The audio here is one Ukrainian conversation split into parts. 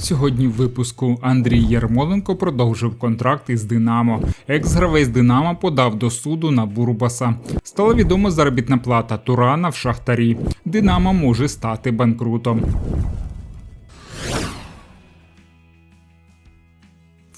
Сьогодні в випуску Андрій Ярмоленко продовжив контракт із Динамо. Екс-гравець Динамо подав до суду на Бурбаса. Стала відома заробітна плата Турана в Шахтарі. Динамо може стати банкрутом.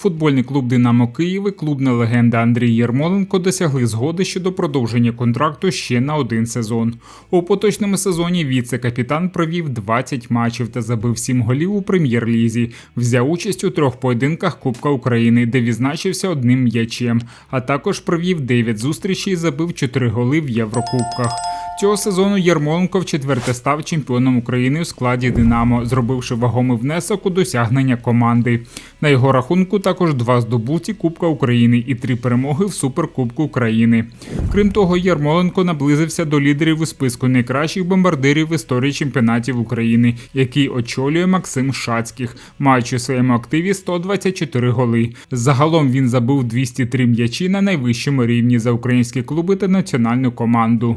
Футбольний клуб Динамо Київ клубна легенда Андрій Єрмоленко досягли згоди щодо продовження контракту ще на один сезон. У поточному сезоні віце-капітан провів 20 матчів та забив 7 голів у прем'єр-лізі. Взяв участь у трьох поєдинках Кубка України, де відзначився одним м'ячем, а також провів 9 зустрічей і забив 4 голи в Єврокубках. Цього сезону Єрмоленко в четверте став чемпіоном України у складі Динамо, зробивши вагомий внесок у досягнення команди. На його рахунку також два здобуті Кубка України і три перемоги в Суперкубку України. Крім того, Єрмоленко наблизився до лідерів у списку найкращих бомбардирів в історії чемпіонатів України, який очолює Максим Шацьких, маючи в своєму активі 124 голи. Загалом він забив 203 м'ячі на найвищому рівні за українські клуби та національну команду.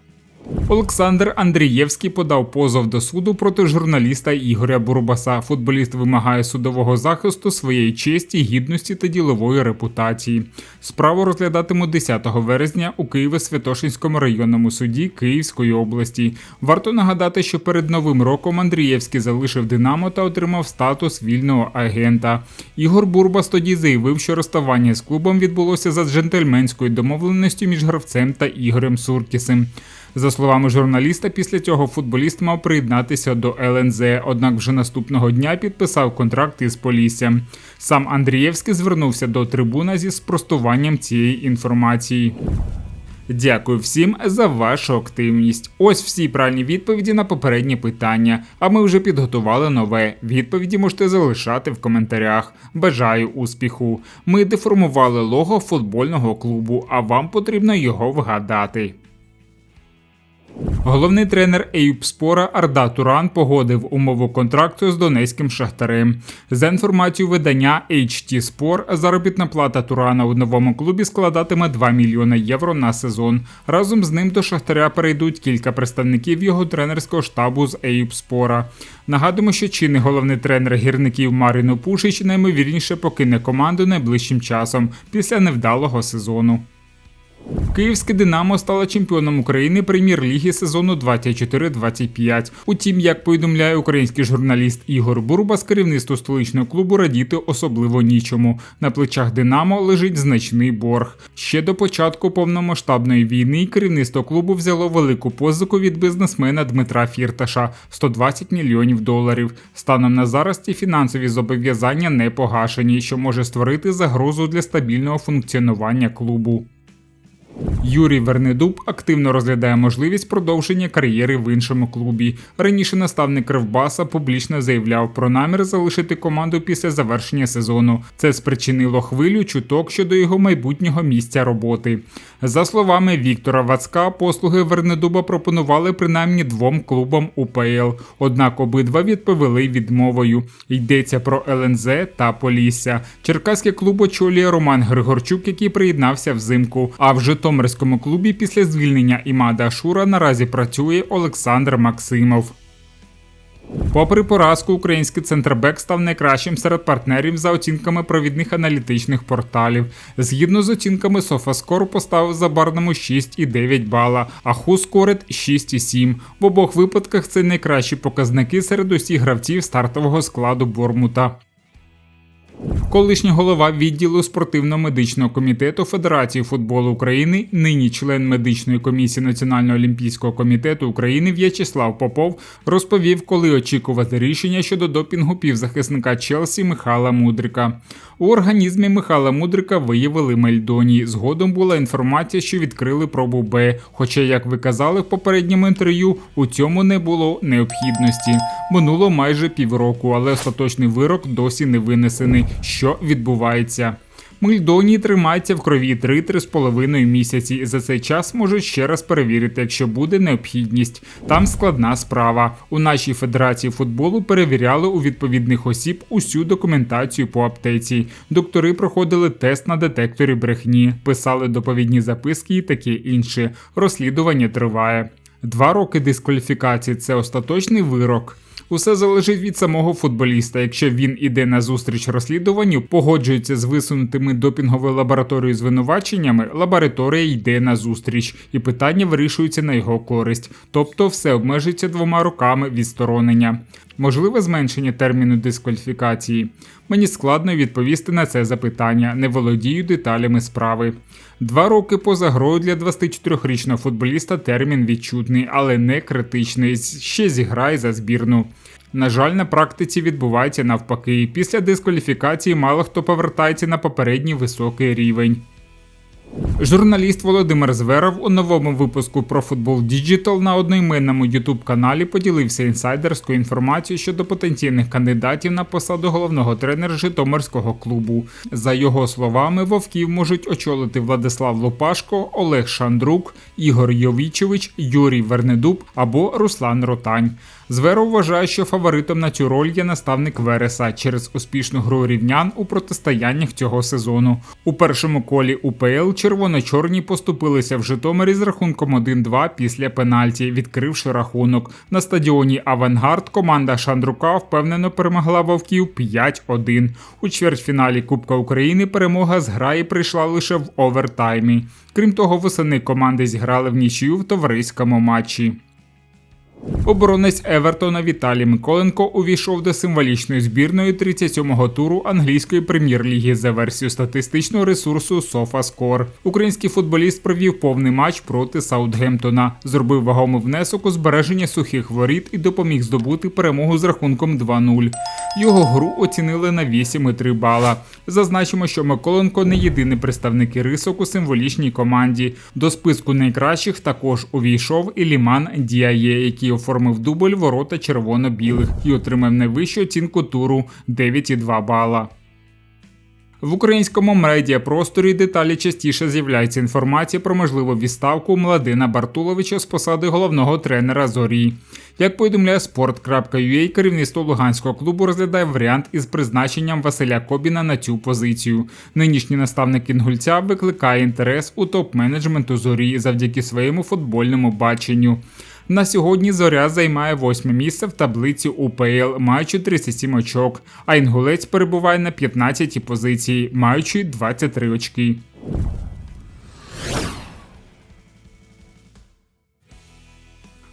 Олександр Андрієвський подав позов до суду проти журналіста Ігоря Бурбаса. Футболіст вимагає судового захисту своєї честі, гідності та ділової репутації. Справу розглядатимуть 10 вересня у Києво-Святошинському районному суді Київської області. Варто нагадати, що перед новим роком Андрієвський залишив Динамо та отримав статус вільного агента. Ігор Бурбас тоді заявив, що розставання з клубом відбулося за джентльменською домовленістю між гравцем та Ігорем Суркісем. За словами журналіста, після цього футболіст мав приєднатися до ЛНЗ, однак вже наступного дня підписав контракт із Поліссям. Сам Андрієвський звернувся до трибуна зі спростуванням цієї інформації. Дякую всім за вашу активність. Ось всі правильні відповіді на попередні питання. А ми вже підготували нове. Відповіді можете залишати в коментарях. Бажаю успіху. Ми деформували лого футбольного клубу, а вам потрібно його вгадати. Головний тренер Ейпспора Арда Туран погодив умову контракту з донецьким шахтарем. За інформацією видання HT Sport, заробітна плата Турана у новому клубі складатиме 2 мільйони євро на сезон. Разом з ним до шахтаря перейдуть кілька представників його тренерського штабу з Ейпспора. Нагадуємо, що чинний головний тренер гірників Маріно Пушич наймовірніше покине команду найближчим часом після невдалого сезону. Київське Динамо стало чемпіоном України прем'єр-ліги сезону 24-25. Утім, як повідомляє український журналіст Ігор Бурбас, керівництво столичного клубу радіти особливо нічому. На плечах Динамо лежить значний борг. Ще до початку повномасштабної війни керівництво клубу взяло велику позику від бізнесмена Дмитра Фірташа 120 мільйонів доларів. Станом на зараз ці фінансові зобов'язання не погашені, що може створити загрозу для стабільного функціонування клубу. Юрій Вернедуб активно розглядає можливість продовження кар'єри в іншому клубі. Раніше наставник Кривбаса публічно заявляв про намір залишити команду після завершення сезону. Це спричинило хвилю чуток щодо його майбутнього місця роботи. За словами Віктора Вацка, послуги Вернедуба пропонували принаймні двом клубам УПЛ. Однак обидва відповіли відмовою. Йдеться про ЛНЗ та Полісся. Черкаський клуб очолює Роман Григорчук, який приєднався взимку. А в Житомирському клубі після звільнення Імада Шура наразі працює Олександр Максимов. Попри поразку, український центрбек став найкращим серед партнерів за оцінками провідних аналітичних порталів. Згідно з оцінками, SofaScore поставив за Барному 6,9 бала, а Хускорет 6,7. В обох випадках це найкращі показники серед усіх гравців стартового складу Бормута. Колишній голова відділу спортивно-медичного комітету Федерації футболу України, нині член медичної комісії Національного олімпійського комітету України В'ячеслав Попов розповів, коли очікувати рішення щодо допінгу півзахисника Челсі Михайла Мудрика. У організмі Михайла Мудрика виявили мельдонії. Згодом була інформація, що відкрили пробу Б. Хоча, як ви казали в попередньому інтерв'ю, у цьому не було необхідності. Минуло майже півроку, але остаточний вирок досі не винесений що відбувається. Мельдонії тримається в крові 3-3,5 місяці. За цей час можуть ще раз перевірити, якщо буде необхідність. Там складна справа. У нашій федерації футболу перевіряли у відповідних осіб усю документацію по аптеці. Доктори проходили тест на детекторі брехні, писали доповідні записки і таке інше. Розслідування триває. Два роки дискваліфікації це остаточний вирок. Усе залежить від самого футболіста. Якщо він іде на зустріч розслідуванню, погоджується з висунутими допінговою лабораторією звинуваченнями, лабораторія йде на зустріч, і питання вирішується на його користь. Тобто все обмежується двома роками відсторонення. Можливе зменшення терміну дискваліфікації? Мені складно відповісти на це запитання, не володію деталями справи. Два роки поза грою для 24-річного футболіста термін відчутний, але не критичний. Ще зіграє за збірну. На жаль, на практиці відбувається навпаки. Після дискваліфікації мало хто повертається на попередній високий рівень. Журналіст Володимир Зверов у новому випуску про футбол Діджитал на одноіменному ютуб каналі поділився інсайдерською інформацією щодо потенційних кандидатів на посаду головного тренера Житомирського клубу. За його словами, вовків можуть очолити Владислав Лопашко, Олег Шандрук, Ігор Йовічевич, Юрій Вернедуб або Руслан Ротань. Зверов вважає, що фаворитом на цю роль є наставник Вереса через успішну гру рівнян у протистояннях цього сезону. У першому колі УПЛ червоно-чорні поступилися в Житомирі з рахунком 1-2 після пенальті, відкривши рахунок. На стадіоні Авангард команда Шандрука впевнено перемогла вовків 5-1. У чвертьфіналі Кубка України перемога з граї прийшла лише в овертаймі. Крім того, восени команди зіграли в нічию в товариському матчі. Оборонець Евертона Віталій Миколенко увійшов до символічної збірної 37-го туру англійської прем'єр-ліги за версією статистичного ресурсу SofaScore. Український футболіст провів повний матч проти Саутгемптона, зробив вагомий внесок у збереження сухих воріт і допоміг здобути перемогу з рахунком 2-0. Його гру оцінили на 8,3 бала. Зазначимо, що Миколенко не єдиний представник рисок у символічній команді. До списку найкращих також увійшов і Ліман Діає, який оформив дубль ворота червоно-білих і отримав найвищу оцінку туру 9,2 бала. В українському медіапросторі деталі частіше з'являється інформація про можливу відставку Младина Бартуловича з посади головного тренера Зорі. Як повідомляє sport.ua, керівництво Луганського клубу розглядає варіант із призначенням Василя Кобіна на цю позицію. Нинішній наставник інгульця викликає інтерес у топ-менеджменту зорі завдяки своєму футбольному баченню. На сьогодні зоря займає восьме місце в таблиці УПЛ, маючи 37 очок, а інгулець перебуває на 15-й позиції, маючи 23 очки.